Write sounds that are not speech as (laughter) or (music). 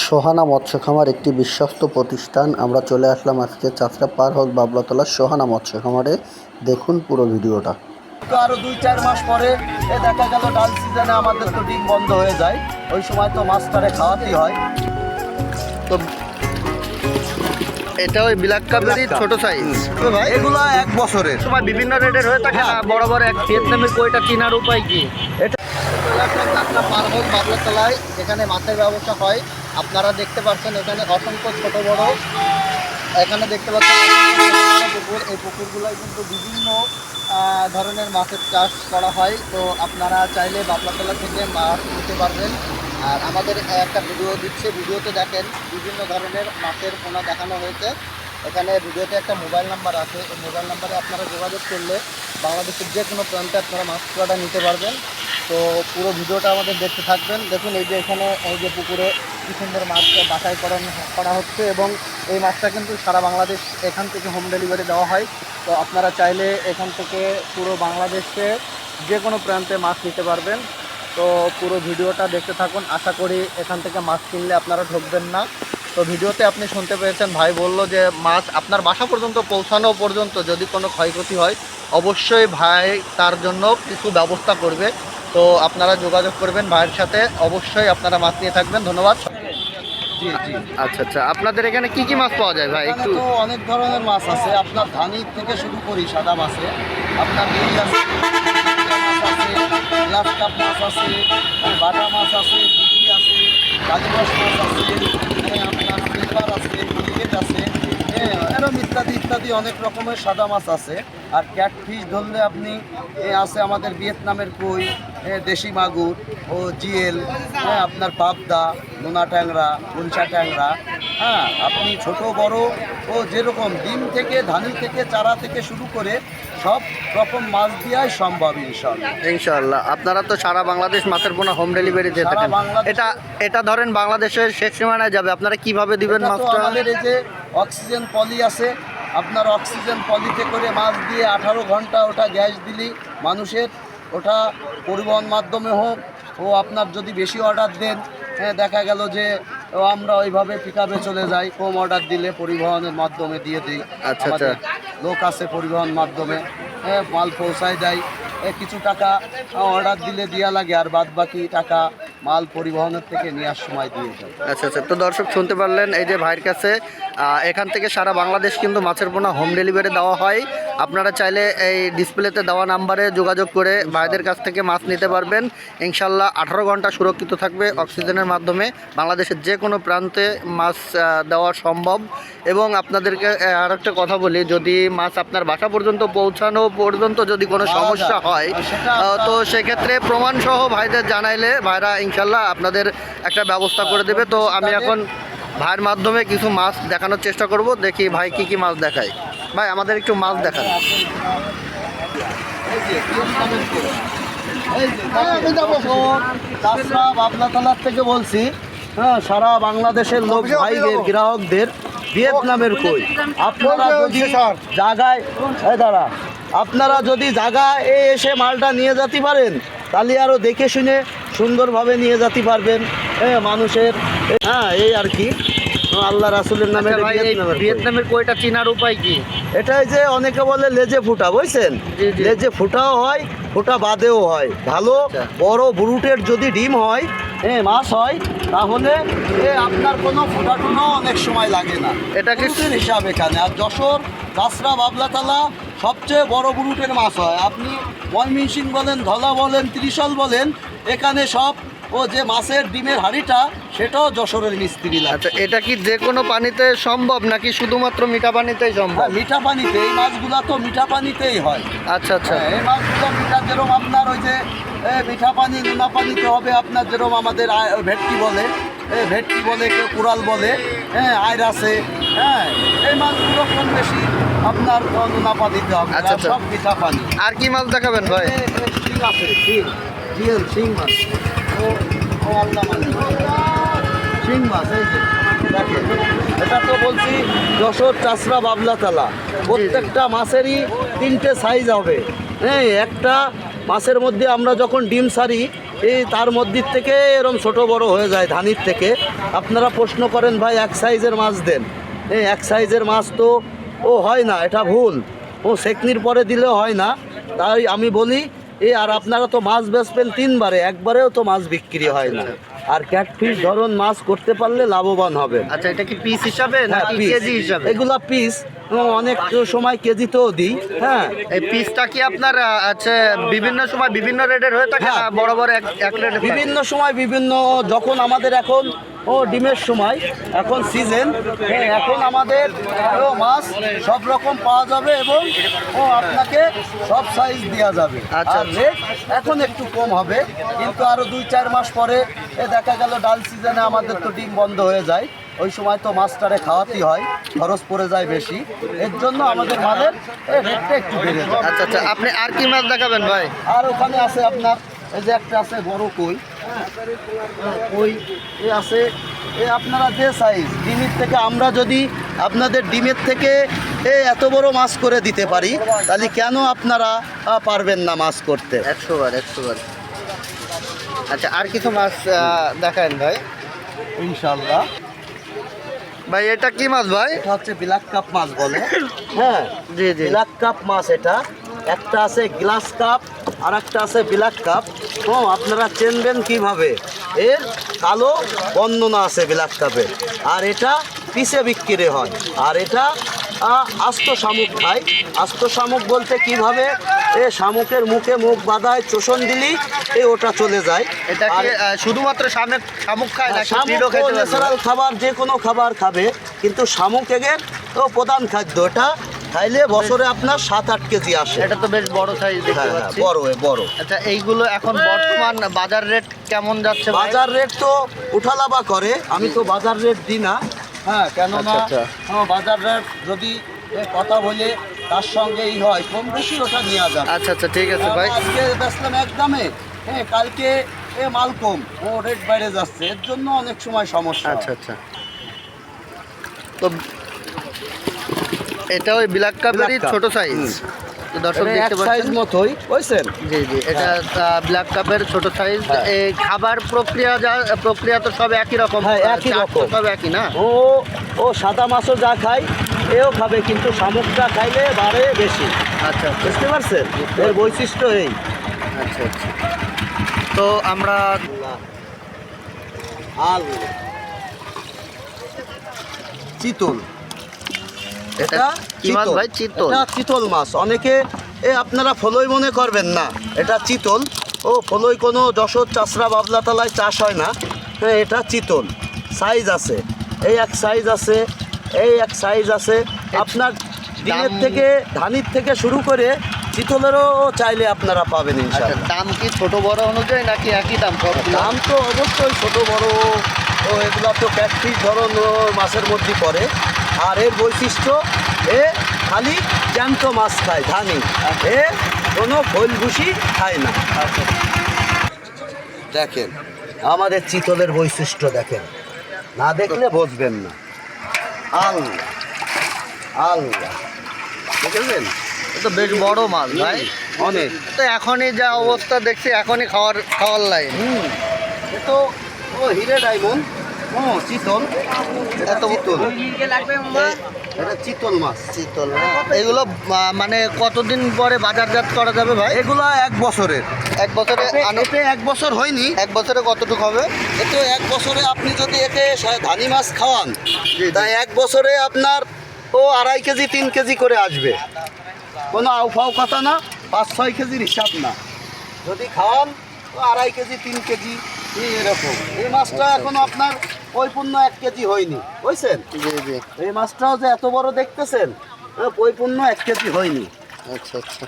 সোহানা মৎস্য খামার একটি বিশ্বস্ত প্রতিষ্ঠান। আমরা চলে আসলাম আজকে চাষরা পার হোক বাবলাতলা সোহানা মৎস্য খামারে দেখুন পুরো ভিডিওটা। তো আরও দুই চার মাস পরে এ দেখা গেল ডাল সিজনে আমাদের তো ডিম বন্ধ হয়ে যায়। ওই সময় তো মাছটারে খাওয়াতেই হয়। তো এটা ওই ব্ল্যাক কাপেরই। ছোট সাইজ এগুলো এক বছরের। সময় বিভিন্ন রেটের হয়ে থাকে না? বড় বড় এক ভিয়েতনামের কইটা চিনার উপায় কি? এটা পার হোক বাবলাতলায়। যেখানে মাছের ব্যবসা হয়। আপনারা দেখতে পাচ্ছেন এখানে অসংখ্য ছোট বড়। এখানে দেখতে পাচ্ছেন পুকুর, এই পুকুরগুলোয় কিন্তু বিভিন্ন ধরনের মাছের চাষ করা হয়। তো আপনারা চাইলে বাবলাতলা থেকে মাছ নিতে পারবেন। আর আমাদের একটা ভিডিও দিচ্ছে, ভিডিওতে দেখেন বিভিন্ন ধরনের মাছের পোনা দেখানো হয়েছে। এখানে ভিডিওতে একটা মোবাইল নাম্বার আছে, এই মোবাইল নাম্বারে আপনারা যোগাযোগ করলে বাংলাদেশের যে কোনো প্রান্তে আপনারা মাছ পোনাটা নিতে পারবেন। তো পুরো ভিডিওটা আমাদের দেখতে থাকবেন। দেখুন, এই যে এখানে, এই যে পুকুরে কি সুন্দর মাছ বাছাই করা হচ্ছে এবং এই মাছটা কিন্তু সারা বাংলাদেশ এখান থেকে হোম ডেলিভারি দেওয়া হয়। তো আপনারা চাইলে এখান থেকে পুরো বাংলাদেশে যে কোনো প্রান্তে মাছ নিতে পারবেন। তো পুরো ভিডিওটা দেখতে থাকুন। আশা করি এখান থেকে মাছ কিনলে আপনারা ঢুকবেন না। তো ভিডিওতে আপনি শুনতে পেয়েছেন, ভাই বলল যে মাছ আপনার বাসা পর্যন্ত পৌঁছানো পর্যন্ত যদি কোনো ক্ষয়ক্ষতি হয়, অবশ্যই ভাই তার জন্য কিছু ব্যবস্থা করবে। তো আপনারা যোগাযোগ করবেন ভাইয়ের সাথে। অবশ্যই আপনারা মাছ নিয়ে থাকবেন। ধন্যবাদ। আচ্ছা আচ্ছা। আপনাদের এখানে কি কি মাছ পাওয়া যায় ভাই? একটু তো অনেক ধরনের মাছ আছে। আপনার ধানি থেকে শুরু করি সাদা মাছে। আপনার রুই আছে মাছ আছে গ্লাস কাপ মাছ আছে বাটা মাছ আছে আছে কাজু মাছ আছে হ্যাঁ, আপনার পেপার আছে ক্রিকেট আছে হ্যাঁ এরকম ইত্যাদি অনেক রকমের সাদা মাছ আছে আর ক্যাটফিশ ধরলে আপনি এ আছে আমাদের ভিয়েতনামের কই দেশি মাগুর ও জিএল হ্যাঁ আপনার পাবদা নোনা ট্যাংরা গুলশা ট্যাংরা হ্যাঁ আপনি ছোট বড় ও যেরকম ডিম থেকে ধানি থেকে চারা থেকে শুরু করে সব রকম মাছ দেওয়াই সম্ভব ইনশাল্লাহ ইনশাল্লাহ আপনারা তো সারা বাংলাদেশ মাছের পোনা হোম ডেলিভারি দিয়ে থাকেন। এটা এটা ধরেন বাংলাদেশের শেষ সীমানায় যাবে। আপনারা কীভাবে দিবেন মাছটা? আমাদের এই যে অক্সিজেন পলি আছে আপনার অক্সিজেন পলিতে করে মাছ দিয়ে আঠারো ঘণ্টা ওটা গ্যাস দিলি মানুষের ওটা পরিবহন মাধ্যমে হোক ও আপনার যদি বেশি অর্ডার দেন হ্যাঁ দেখা গেল যে আমরা ওইভাবে পিকআপে চলে যাই কম অর্ডার দিলে পরিবহনের মাধ্যমে দিয়ে দিই। আচ্ছা, আচ্ছা। লোক আছে পরিবহন মাধ্যমে হ্যাঁ মাল পৌঁছায় দেয় কিছু টাকা অর্ডার দিলে দেওয়া লাগে আর বাদ বাকি টাকা মাল পরিবহনের থেকে নেওয়ার সময় দিয়ে যায় আচ্ছা আচ্ছা। তো দর্শক শুনতে পারলেন এই যে ভাইয়ের কাছে এখান থেকে সারা বাংলাদেশ কিন্তু মাছের পোনা হোম ডেলিভারি দেওয়া হয়। আপনারা চাইলে এই ডিসপ্লেতে দেওয়া নাম্বারে যোগাযোগ করে ভাইদের কাছ থেকে মাছ নিতে পারবেন। ইনশাল্লাহ আঠারো ঘণ্টা সুরক্ষিত থাকবে অক্সিজেনের মাধ্যমে বাংলাদেশের যে কোনো প্রান্তে মাছ দেওয়া সম্ভব। এবং আপনাদেরকে আর একটা কথা বলি যদি মাছ আপনার বাসা পর্যন্ত পৌঁছানো পর্যন্ত যদি কোনো সমস্যা হয় তো সেক্ষেত্রে প্রমাণ সহ ভাইদের জানাইলে ভাইরা ইনশাল্লাহ আপনাদের একটা ব্যবস্থা করে দেবে। তো আমি এখন ভাইয়ের মাধ্যমে কিছু মাছ দেখানোর চেষ্টা করব দেখি ভাই কি কি মাছ দেখায় ভাই আমাদের একটু মাছ দেখান চাষরা বাবলাতলার থেকে বলছি হ্যাঁ সারা বাংলাদেশের লোক ভাইদের গ্রাহকদের ভিয়েতনামের কই আপনারা যদি জায়গায় এই দাঁড়া আপনারা যদি জায়গায় এ এসে মালটা নিয়ে যেতে পারেন তাহলে আরও দেখে শুনে সুন্দরভাবে নিয়ে যেতে পারবেন। হ্যাঁ মানুষের হ্যাঁ এই আর কি। আল্লাহ রাসুলের নামে আচ্ছা ভিয়েতনামের কইটা চিনার উপায় কি? এটাই যে অনেকে বলে লেজে ফুটা বুঝছেন। লেজে ফুটাও হয় ফুটা বাদেও হয়। ভালো আচ্ছা। বড় ব্রুটের যদি ডিম হয় হ্যাঁ মাছ হয় তাহলে এ আপনার কোনো ফুটা টুনাও অনেক সময় লাগে না। এটা কি- ব্রুটের হিসাব এখানে। আর যশোর কাঁচরা বাবলাতলা সবচেয়ে বড় গ্রুপের মাছ হয়। আপনি ময়মিনসিং বলেন ধলা বলেন ত্রিশল বলেন এখানে সব ও যে মাছের ডিমের হাড়িটা সেটাও যশোরের মিস্ত্রি লাগে আচ্ছা এটা কি যে কোনো পানিতে সম্ভব নাকি শুধুমাত্র মিঠা পানিতেই সম্ভব? হ্যাঁ, মিঠা পানিতে এই মাছগুলো তো মিঠা পানিতেই হয়। আচ্ছা আচ্ছা। হ্যাঁ, এই মাছগুলো মিঠা যেরকম আপনার ওই যে মিঠা পানি নোনা পানিতে হবে আপনার যেরকম আমাদের আয়- ভেটকি বলে এ, ভেটকি বলে কেউ কুড়াল বলে হ্যাঁ আয়ের আছে হ্যাঁ এই মাছগুলো কম বেশি আপনার পানিতে হবে আচ্ছা, আর আচ্ছা। সব মিঠা পানি আর কি মাছ দেখাবেন ভাই? শিং আছে শিং। শিং মাছ। ও ও আল্লাহ মাছ শিং মাছ এই যে এটা তো বলছি যশোর চাষরা বাবলাতলা প্রত্যেকটা মাছেরই তিনটে সাইজ হবে। হ্যাঁ একটা মাছের মধ্যে আমরা যখন ডিম সারি এই তার মধ্যে থেকে এরম ছোট বড় হয়ে যায় ধানির থেকে। আপনারা প্রশ্ন করেন ভাই এক সাইজের মাছ দেন। এই এক সাইজের মাছ তো ও হয় না এটা ভুল। ও সেকনির পরে দিলে হয় না। তাই আমি বলি এ আর আপনারা তো মাছ বেচবেন তিনবারে একবারেও তো মাছ বিক্রি হয় না। আর ক্যাটফিশ ধরন মাছ করতে পারলে লাভবান হবে। আচ্ছা এটা কি পিস হিসাবে না কেজি হিসাবে? এগুলা পিস অনেক সময় কেজিতেও দিই হ্যাঁ। এই পিসটা কি আপনার আছে বিভিন্ন সময় বিভিন্ন রেটের হয়ে থাকে হ্যাঁ। বড় বড় এক এক রেটে বিভিন্ন সময় বিভিন্ন যখন আমাদের এখন ও ডিমের সময়। এখন সিজন এখন আমাদের মাছ সব রকম পাওয়া যাবে এবং ও আপনাকে সব সাইজ দেওয়া যাবে। আচ্ছা, আর এখন একটু কম হবে কিন্তু আরও দুই চার মাস পরে এ দেখা গেল ডাল সিজনে আমাদের তো ডিম বন্ধ হয়ে যায়। ওই সময় তো মাছটারে খাওয়াতেই হয় খরচ পড়ে যায় বেশি। এর জন্য আমাদের মালের রেটটা একটু বেড়ে যায়। আচ্ছা আচ্ছা। আপনি আর কি মাছ দেখাবেন ভাই? আর ওখানে আছে আপনার এই যে একটা আছে বড় কই। কই এ আছে। এ আপনারা যে সাইজ ডিমের থেকে আমরা যদি আপনাদের ডিমের থেকে এ এত বড় মাছ করে দিতে পারি তাহলে কেন আপনারা পারবেন না মাছ করতে? একশো বার একশো বার। আচ্ছা আর কিছু মাছ দেখান ভাই। ইনশাল্লাহ ভাই এটা কি মাছ ভাই? এটা হচ্ছে ব্ল্যাক কাপ মাছ বলে। (coughs) হ্যাঁ জি জি। ব্ল্যাক কাপ মাছ এটা। একটা আছে গ্লাস কাপ আর একটা আছে ব্ল্যাক কাপ ও আপনারা চেনবেন কীভাবে? এর কালো বর্ণনা আছে ব্ল্যাক কাপের। আর এটা পিসে বিক্রি হয়। আর এটা আস্ত শামুক খায়। আস্ত শামুক বলতে কীভাবে? এ শামুকের মুখে মুখ বাঁধায় চোষণ দিলি এ ওটা চলে যায়। এটা শুধুমাত্র শামুক শামুক খায় নাকি শামুক? ন্যাচারাল খাবার যে কোনো খাবার খাবে। কিন্তু শামুক এগের তো প্রধান খাদ্য। এটা খাইলে বছরে আপনার সাত আট কেজি আসে। এটা তো বেশ বড় সাইজ দেখতে হ্যাঁ, হ্যাঁ, পাচ্ছি। বড় বড়। আচ্ছা এইগুলো এখন বর্তমান বাজার রেট কেমন যাচ্ছে বাজার রেট তো উঠালাবা করে আমি তো বাজার রেট দিই না। হ্যাঁ কেননা আচ্ছা, আচ্ছা। হ্যাঁ, বাজার রেট যদি এ কথা বলে তার সঙ্গেই হয়। কম বেশি ওটা নেওয়া যাবে। আচ্ছা আচ্ছা ঠিক আছে ভাই। আজকে বেচলাম এক দামে হ্যাঁ কালকে এ মাল কম। ও রেট বাইরে যাচ্ছে। এর জন্য অনেক সময় সমস্যা। আচ্ছা আচ্ছা। তো এটা ওই ব্ল্যাক কাপেরই ছোট সাইজ দর্শক দেখতে পাচ্ছেন। মতোই বুঝছেন? জি জি এটা ব্ল্যাক কাপের ছোট সাইজ হ্যাঁ। এই খাবার প্রক্রিয়া যা প্রক্রিয়া তো সব একই রকম। হ্যাঁ, একই চাট তো রকম। সব একই না? ও ও সাদা মাছও যা খায় এও খাবে কিন্তু শামুকটা খাইলে বাড়ে বেশি। আচ্ছা বুঝতে পারছেন? এর বৈশিষ্ট্য এই। আচ্ছা আচ্ছা। তো আমরা আল চিতল। এটা কি মাছ চিতল। ভাই? চিতল। এটা চিতল মাছ। অনেকে এ আপনারা ফলই মনে করবেন না এটা চিতল। ও ফলই কোনো যশোর চাষরা বাবলা তালায় চাষ হয় না। হ্যাঁ এটা চিতল। সাইজ আছে। এই এক সাইজ আছে এই এক সাইজ আছে। আপনার দাম- থেকে ধানির থেকে শুরু করে চিতলেরও চাইলে আপনারা পাবেন আচ্ছা ইনশাআল্লাহ। দাম কি ছোট বড় অনুযায়ী নাকি একই দাম দাম তো অবশ্যই ছোট বড়। ও এগুলো তো ক্যাটফিস ধরন মাছের মধ্যে পড়ে। আর এর বৈশিষ্ট্য এ খালি জ্যান্ত মাছ খায় ধানি। এ কোনো খোল খায় না। দেখেন আমাদের চিতলের বৈশিষ্ট্য দেখেন। না দেখলে বুঝবেন না। আল্লাহ আল্লাহ। দেখেছেন তো বেশ বড় মাছ ভাই। অনেক। তো এখনই যা অবস্থা দেখছি এখনই খাওয়ার খাওয়ার লাইন তো ও হিরে ডায়মন্ড। ও চিতল? এত- চিতল। এ- এটা চিতল মাছ। চিতল এগুলো মানে কতদিন পরে বাজারজাত করা যাবে ভাই? এগুলা এক বছরের। এক বছরে এতে এক বছর হয়নি। এক বছরে কতটুকু হবে? এতে এক বছরে আপনি যদি এতে ধানি মাছ খাওয়ান। তাই এক বছরে আপনার ও আড়াই কেজি তিন কেজি করে আসবে। কোনো আউফাও কথা না পাঁচ ছয় কেজির হিসাব না। যদি খাওয়ান তো আড়াই কেজি তিন কেজি এরকম। এই মাছটা এখন আপনার পরিপূর্ণ এক কেজি হয়নি বুঝছেন? এই মাছটাও যে এত বড় দেখতেছেন ওই পূর্ণ এক কেজি হয়নি। আচ্ছা আচ্ছা।